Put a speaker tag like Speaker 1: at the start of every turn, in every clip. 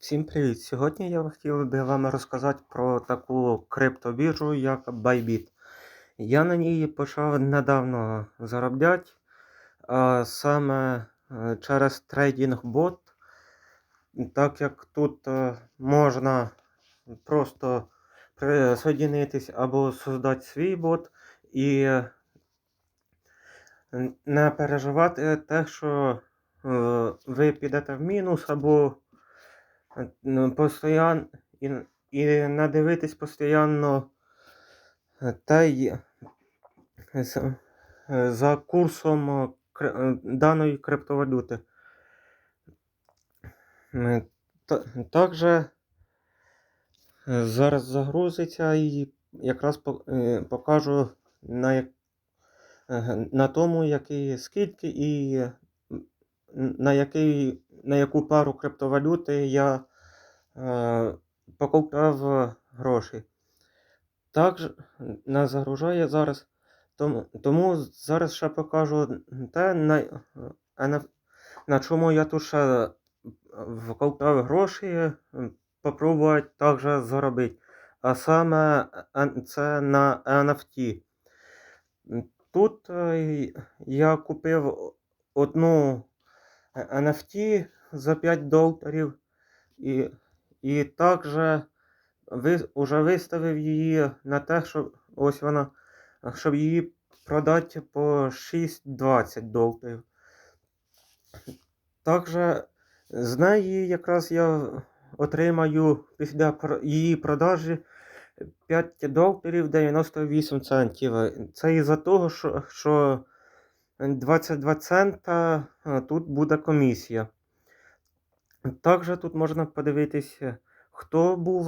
Speaker 1: Всім привіт! Сьогодні я хотів би вам розказати про таку криптобіржу, як Bybit. Я на ній почав недавно заробляти, а саме е, через трейдинг-бот, так як тут е, можна просто присоединитись або создати свій бот і не переживати те, що е, ви підете в мінус або постоян... і, і не дивитись постійно е, та й е, за курсом е, е, даної криптовалюти. Е, Також е, зараз загрузиться і якраз е, покажу на, е, на тому, який скільки і на, який, на яку пару криптовалюти я е, покупав гроші. Також не загружає зараз. Тому, тому зараз ще покажу те, на, е, на, на чому я тут ще вкладав гроші, е, попробувати також заробити. А саме е, це на NFT. Тут е, я купив одну NFT за 5 доларів і, і також ви, уже виставив її на те, щоб ось вона, щоб її продати по 6,20 доларів. Також з неї якраз я отримаю після її продажі 5 доларів 98 центів. Це із-за того, що, що 22 цента е, тут буде комісія. Також тут можна подивитися, хто був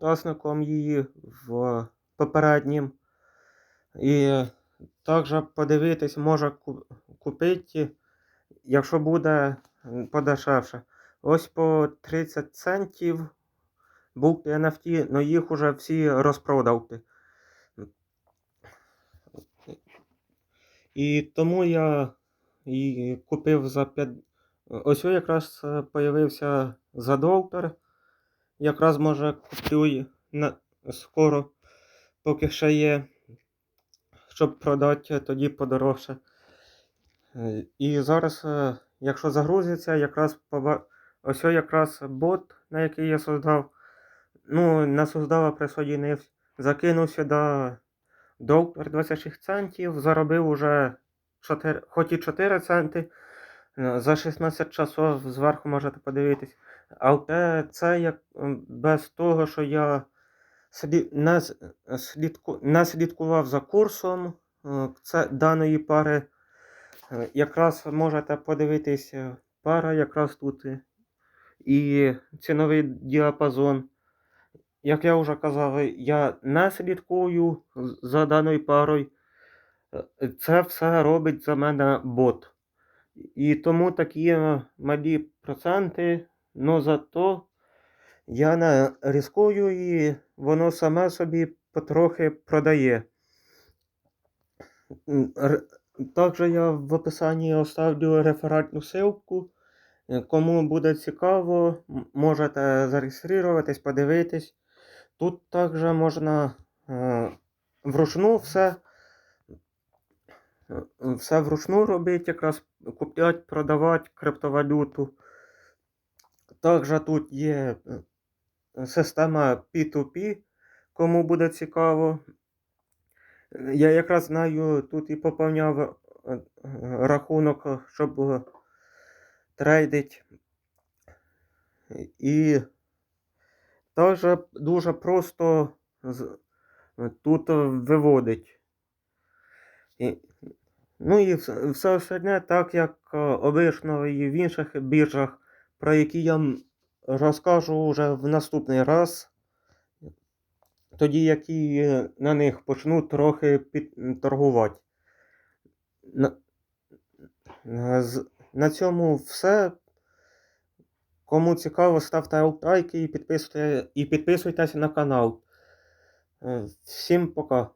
Speaker 1: власником її в попереднім. І також подивитись, може купити, якщо буде подешевше. Ось по 30 центів був NFT, але їх уже всі розпродав. І тому я і купив за 5. Ось якраз е, появився за долар. Якраз може куплю на... скоро, поки ще є, щоб продати тоді подорожче. Е, І зараз, е, якщо загрузиться, якраз поба... ось якраз бот, на який я создав. Ну, не создав, а присоединився. Закинув сюди долар 26 центів, заробив уже 4, хоч і 4 центи. е, За 16 часов зверху можете подивитись. Але це як без того, що я не, слідку, не слідкував за курсом е, це, даної пари. Е, Якраз можете подивитись, е, пара якраз тут і ціновий діапазон. Як я вже казав, я не слідкую за даною парою. Е, Це все робить за мене бот. І тому такі е, малі проценти, но зато я не ризикую і воно саме собі потрохи продає. Також я в описанні оставлю реферальну ссылку. Е, Кому буде цікаво, можете зареєструватись, подивитись. Тут також можна е, вручну все, е, все вручну робити, якраз купляти, продавати криптовалюту. Також тут є е, система P2P, кому буде цікаво. Я якраз знаю, тут і поповняв рахунок, щоб трейдить. І теж дуже просто тут е, виводить. І, ну і все остальне, так як е, обично і в інших біржах, про які я розкажу вже в наступний раз. Тоді, які е, на них почну трохи під, торгувати. На, на цьому все. Кому цікаво, ставте лайки і підписуйтесь і підписуйтесь на канал. Е, Всім пока.